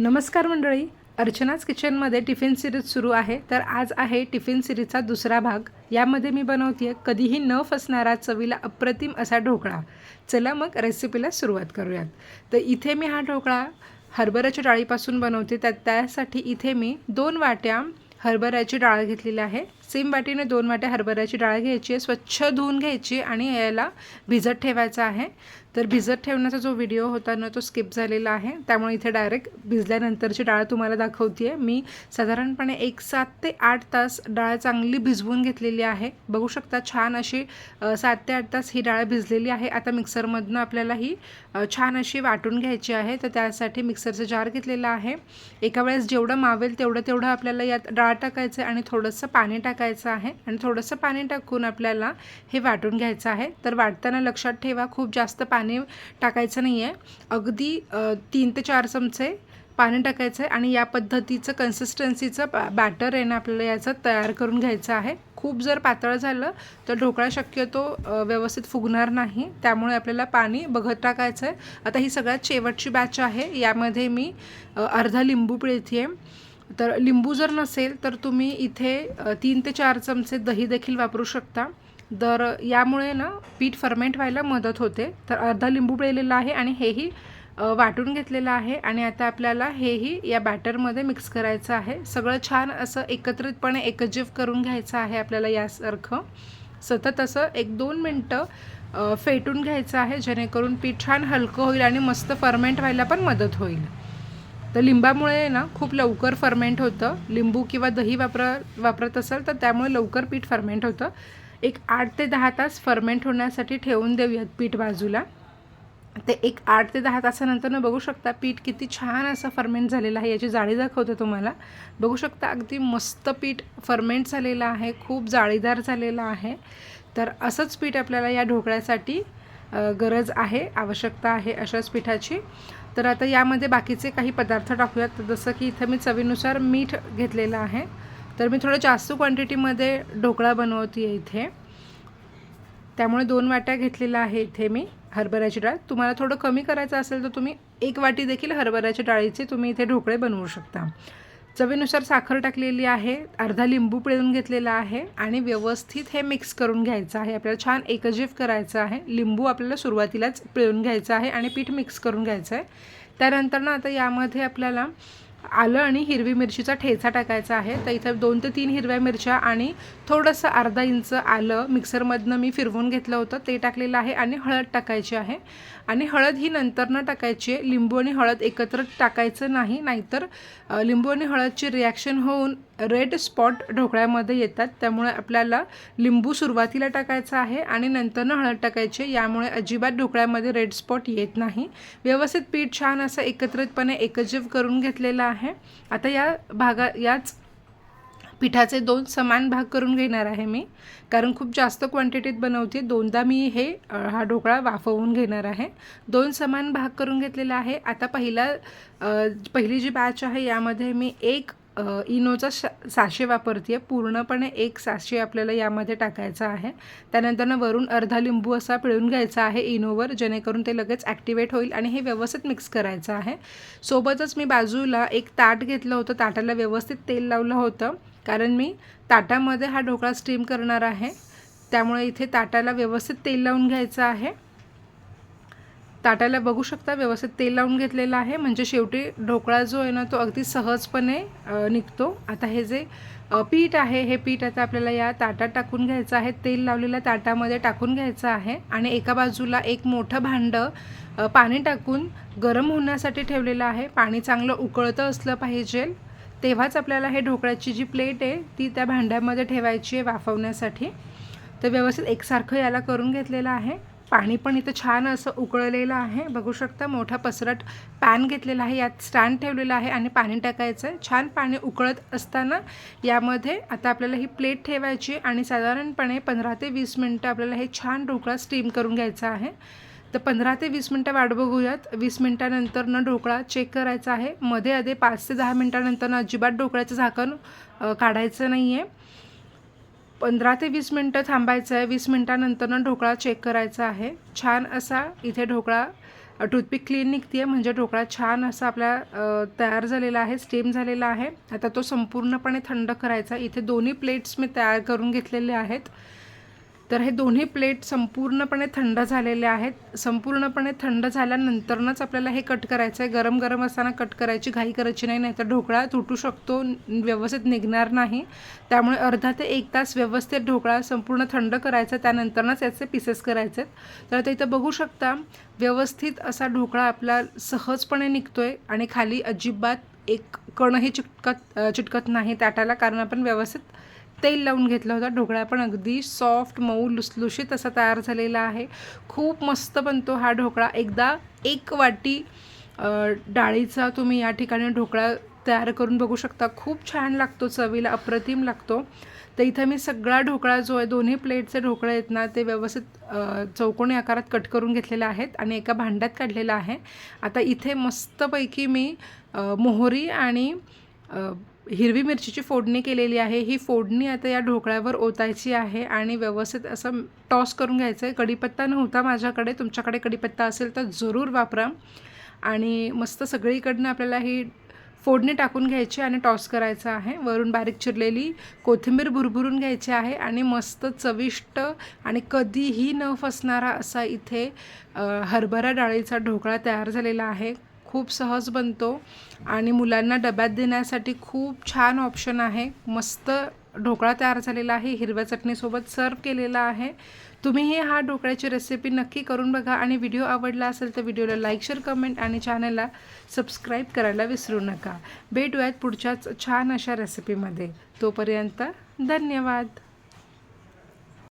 नमस्कार मंडळी. अर्चनाच किचनमध्ये टिफिन सिरीज सुरू आहे. तर आज आहे टिफिन सिरीजचा दुसरा भाग. यामध्ये मी बनवते कधीही न फसणारा चवीला अप्रतिम असा ढोकळा. चला मग रेसिपीला सुरुवात करूयात. तर इथे मी हा ढोकळा हरभऱ्याच्या डाळीपासून बनवते. त्या त्यासाठी इथे मी दोन वाट्या हरभऱ्याची डाळ घेतलेली आहे. सेम वाटीने दोन वाट्या हरभऱ्याची डाळ घ्यायची आहे स्वच्छ धुवून घ्यायची आणि याला भिजत ठेवायचा आहे. तर भिजत ठेवण्याचा जो व्हिडिओ होता ना तो स्किप झालेला आहे. त्यामुळे इथे डायरेक्ट भिजल्यानंतरची डाळ तुम्हाला दाखवते आहे मी साधारणपणे एक सात ते आठ तास डाळ चांगली भिजवून घेतलेली आहे. बघू शकता छान अशी सात ते आठ तास ही डाळ भिजलेली आहे. आता मिक्सरमधनं आपल्याला ही छान अशी वाटून घ्यायची आहे. तर त्यासाठी मिक्सरचं जार घेतलेलं आहे. एका वेळेस जेवढं मावेल तेवढं तेवढं आपल्याला यात डाळ टाकायचं आहे आणि थोडंसं पाणी टाकायचं टाकायचं आहे आणि थोडंसं पाणी टाकून आपल्याला हे वाटून घ्यायचं आहे. तर वाटताना लक्षात ठेवा खूप जास्त पाणी टाकायचं नाही आहे अगदी तीन ते चार चमचे पाणी टाकायचं आहे आणि या पद्धतीचं कन्सिस्टन्सीचं बॅ बॅटर आहे ना आपल्याला याचं तयार करून घ्यायचं आहे. खूप जर पातळ झालं तर ढोकळा शक्यतो व्यवस्थित फुगणार नाही. त्यामुळे आपल्याला पाणी बघत टाकायचं आहे. आता ही सगळ्यात शेवटची बॅच आहे. यामध्ये मी अर्धा लिंबू पिळते आहे तर लिंबू जर नसेल तर तुम्ही इथे तीन ते चार चमचे दही देखील वापरू शकता. तर यामुळे ना पीठ फर्मेंट व्हायला मदत होते. तर अर्धा लिंबू पिळलेला आहे आणि हेही वाटून घेतलेलं आहे. आणि आता आपल्याला हेही या बॅटरमध्ये मिक्स करायचं आहे. सगळं छान असं एकत्रितपणे एकजीव करून घ्यायचं आहे आपल्याला यासारखं. सतत असं एक दोन मिनटं फेटून घ्यायचं आहे जेणेकरून पीठ छान हलकं होईल आणि मस्त फर्मेंट व्हायला पण मदत होईल. तर लिंबामुळे ना खूप लवकर फर्मेंट होतं. लिंबू किंवा दही वापर वापरत असाल तर त्यामुळे लवकर पीठ फर्मेंट होतं. एक आठ ते दहा तास फर्मेंट होण्यासाठी ठेवून देऊयात पीठ बाजूला. ते एक आठ ते दहा तासानंतर बघू शकता पीठ किती छान असं फर्मेंट झालेलं आहे याची जाळी दाखवते तुम्हाला. बघू शकता अगदी मस्त पीठ फर्मेंट झालेलं आहे खूप जाळीदार झालेलं आहे. तर असंच पीठ आपल्याला या ढोकळ्यासाठी गरज आहे आवश्यकता आहे अशाच पिठाची. तर आता यामध्ये बाकीचे काही पदार्थ टाकूयात. जसं की इथं मी चवीनुसार मीठ घेतलेलं आहे. तर मी थोडं जास्त क्वांटिटीमध्ये ढोकळा बनवते आहे इथे. त्यामुळे दोन वाट्या घेतलेल्या आहे इथे मी हरभऱ्याची डाळ. तुम्हाला थोडं कमी करायचं असेल तर तुम्ही एक वाटी देखील हरभऱ्याच्या डाळीचे तुम्ही इथे ढोकळे बनवू शकता. चवीनुसार साखर टाकलेली आहे अर्धा लिंबू पिळून घेतलेला आहे आणि व्यवस्थित हे मिक्स करून घ्यायचं आहे. आपल्याला छान एकजीव करायचं आहे. लिंबू आपल्याला सुरुवातीलाच पिळून घ्यायचं आहे आणि पीठ मिक्स करून घ्यायचं आहे. त्यानंतर ना आता यामध्ये आपल्याला आलं आणि हिरवी मिरचीचा ठेचा टाकायचा आहे. तर इथं दोन ते तीन हिरव्या मिरच्या आणि थोडंसं अर्धा इंच आलं मिक्सरमधनं मी फिरवून घेतलं होतं. ते टाकलेलं आहे आणि हळद टाकायची आहे. आणि हळद ही नंतर न टाकायची आहे. लिंबू आणि हळद एकत्र टाकायचं नाही नाहीतर लिंबू आणि हळदची रिॲक्शन होऊन रेड स्पॉट ढोकळ्यामध्ये येतात. त्यामुळे आपल्याला लिंबू सुरुवातीला टाकायचा आहे आणि नंतरनं हळद टाकायची यामुळे अजिबात ढोकळ्यामध्ये रेड स्पॉट येत नाही. व्यवस्थित पीठ छान असं एकत्रितपणे एकजीव करून घेतलेलं आहे. आता या भागा याच पिठाचे दोन समान भाग करून घेणार आहे मी. कारण खूप जास्त क्वांटिटीत बनवते. दोनदा मी हे हा ढोकळा वाफवून घेणार आहे. दोन समान भाग करून घेतलेला आहे. आता पहिला पहिली जी बॅच आहे यामध्ये मी एक इनोचा सा साशे वापरते पूर्णपणे एक साशे आपल्याला यामध्ये टाकायचा आहे. त्यानंतरनं वरून अर्धा लिंबू असा पिळून घ्यायचा आहे इनोवर जेणेकरून ते लगेच ॲक्टिवेट होईल आणि हे व्यवस्थित मिक्स करायचं आहे. सोबतच मी बाजूला एक ताट घेतलं होतं. ताटाला व्यवस्थित तेल लावलं होतं. कारण मी ताटामध्ये हा ढोकळा स्टीम करणार आहे. त्यामुळे इथे ताटाला व्यवस्थित तेल लावून घ्यायचं आहे. ताटाला बघू शकता व्यवस्थित तेल लावून घेतलेलं आहे. म्हणजे शेवटी ढोकळा जो आहे ना तो अगदी सहजपणे निघतो. आता हे जे पीठ आहे हे पीठ आता आपल्याला या ताटात टाकून घ्यायचं आहे. तेल लावलेल्या ताटामध्ये टाकून घ्यायचं आहे. आणि एका बाजूला एक मोठं भांडं पाणी टाकून गरम होण्यासाठी ठेवलेलं आहे. पाणी चांगलं उकळतं असलं पाहिजे. तेव्हाच आपल्याला हे ढोकळ्याची जी प्लेट आहे ती त्या भांड्यामध्ये ठेवायची आहे वाफवण्यासाठी. तर व्यवस्थित एकसारखं याला करून घेतलेलं आहे. पाणी पण इथं छान असं उकळलेलं आहे. बघू शकता मोठा पसरट पॅन घेतलेला आहे. यात स्टँड ठेवलेला आहे आणि पाणी टाकायचं आहे. छान पाणी उकळत असताना यामध्ये आता आपल्याला ही प्लेट ठेवायची आणि साधारणपणे पंधरा ते वीस मिनटं आपल्याला हे छान ढोकळा स्टीम करून घ्यायचा आहे. तर पंधरा ते वीस मिनटं वाट बघूयात. वीस मिनटानंतर न ढोकळा चेक करायचा आहे. मध्ये आधी पाच ते दहा मिनटानंतर अजिबात ढोकळ्याचं झाकण काढायचं नाही आहे पंधरा ते वीस मिनटं थांबायचं आहे. वीस मिनटानंतरनं ढोकळा चेक करायचा आहे. छान असा इथे ढोकळा टूथपिक क्लीन निघते आहे म्हणजे ढोकळा छान असा आपला तयार झालेला आहे स्टीम झालेला आहे. आता तो संपूर्णपणे थंड करायचा. इथे दोन्ही प्लेट्स मी तयार करून घेतलेले आहेत. तर हे दोन्ही प्लेट संपूर्णपणे थंड झालेले आहेत. संपूर्णपणे थंड झाल्यानंतरनंच आपल्याला हे कट करायचं आहे गरम गरम असताना कट करायची घाई करायची नाही नाही तर ढोकळा तुटू शकतो व्यवस्थित निघणार नाही. त्यामुळे अर्धा ते एक तास व्यवस्थित ढोकळा संपूर्ण थंड करायचा त्यानंतरनच याचे पीसेस करायचे तर आता इथं बघू शकता व्यवस्थित असा ढोकळा आपला सहजपणे निघतो आहे आणि खाली अजिबात एक कणही चिटकत चिटकत नाही. ताटाला कारण आपण व्यवस्थित तेल लावून घेतलं होतं. ढोकळा पण अगदी सॉफ्ट मऊ लुसलुशीत असा तयार झालेला आहे. खूप मस्त बनतो हा ढोकळा. एकदा एक वाटी डाळीचा तुम्ही या ठिकाणी ढोकळा तयार करून बघू शकता. खूप छान लागतो चवीला अप्रतिम लागतो. तर इथं मी सगळा ढोकळा जो आहे दोन्ही प्लेटचे ढोकळे आहेत ना ते व्यवस्थित चौकोनी आकारात कट करून घेतलेले आहेत आणि एका भांड्यात काढलेलं आहे. आता इथे मस्तपैकी मी मोहरी आणि हिरवी मिरचीची फोडणी केलेली आहे. ही फोडणी आता या ढोकळ्यावर ओतायची आहे आणि व्यवस्थित असं टॉस करून घ्यायचं आहे. कढीपत्ता नव्हता माझ्याकडे. तुमच्याकडे कढीपत्ता असेल तर जरूर वापरा. आणि मस्त सगळीकडनं आपल्याला ही फोडणी टाकून घ्यायची आणि टॉस करायचं आहे. वरून बारीक चिरलेली कोथिंबीर भुरभुरून घ्यायची आहे आणि मस्त चविष्ट आणि कधीही न फसणारा असा इथे हरभरा डाळीचा ढोकळा तयार झालेला आहे. खूप सहज बनतो आणि मुलांना डब्यात देण्यासाठी खूप छान ऑप्शन आहे. मस्त ढोकळा तयार झालेला आहे हिरव्या चटणीसोबत सर्व केलेला आहे. तुम्हीही हा ढोकळ्याची रेसिपी नक्की करून बघा आणि व्हिडिओ आवडला असेल तर व्हिडिओला लाईक शेअर कमेंट आणि चॅनलला सबस्क्राईब करायला विसरू नका. भेटूयात पुढच्याच छान अशा रेसिपीमध्ये तोपर्यंत धन्यवाद.